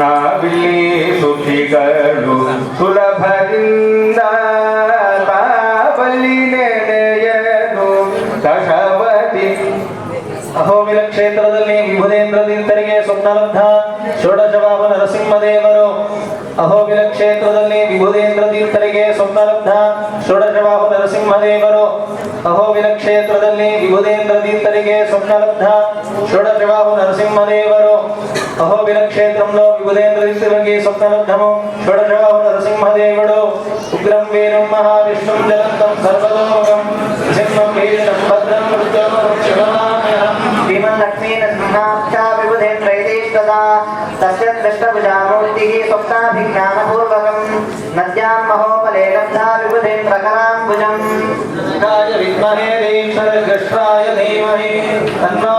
ನಾವಿಲ್ಲಿ ಸುಖಿಗಳು ಸುಲಭದಿಂದ ತಾವಲ್ಲಿ ನೆನೆಯನು ದಶವತಿ ಅಹೋಮಿಲ ಕ್ಷೇತ್ರದಲ್ಲಿ ವಿಭುದೇಂದ್ರ ನಿಂತರಿಗೆ ಸ್ವಪ್ನಲಬ್ಧ ಷೋಡಶಬಾಬು ನರಸಿಂಹದೇವರು. ಅಹೋಬಿಲ ಕ್ಷೇತ್ರದಲ್ಲಿ ವಿಭುದೇಂದ್ರ ತೀರ್ಥರಿಗೆ ಸ್ವಪ್ನಲಬ್ಧ ಷೋಡಶಬಾಹು ನರಸಿಂಹದೇವರು. ಅಹೋಬಿಲ ಕ್ಷೇತ್ರದಲ್ಲಿ ವಿಭುದೇಂದ್ರ ತೀರ್ಥರಿಗೆ ಸ್ವಪ್ನಲಬ್ಧ ಷೋಡಶಬಾಹು ನರಸಿಂಹದೇವರು. అహోబిల క్షేత్రంలో విభుధేంద్ర తీర్థులకి స్వప్నలబ్ధము షోడశబాహు నరసింహదేవుడు ఉగ్రం వీరం మహావిష్ణుం జలంతం సర్వతోముఖం సింహం వీరం భద్రం మృత్యోమరుక్షమామ్యహం श्रीमन्लक्ष्मी नृसिंहाख्या विबुधेन्द्रैतेष्टदा तस्य दृष्टभुजामूर्तिः स्वप्नाभिज्ञानपूर्वकम् नद्यां महोपले लब्धा विबुधेन्द्रकराम्बुजम् गाय विद्महे दीक्षरगष्ट्राय धीमहि तन्नो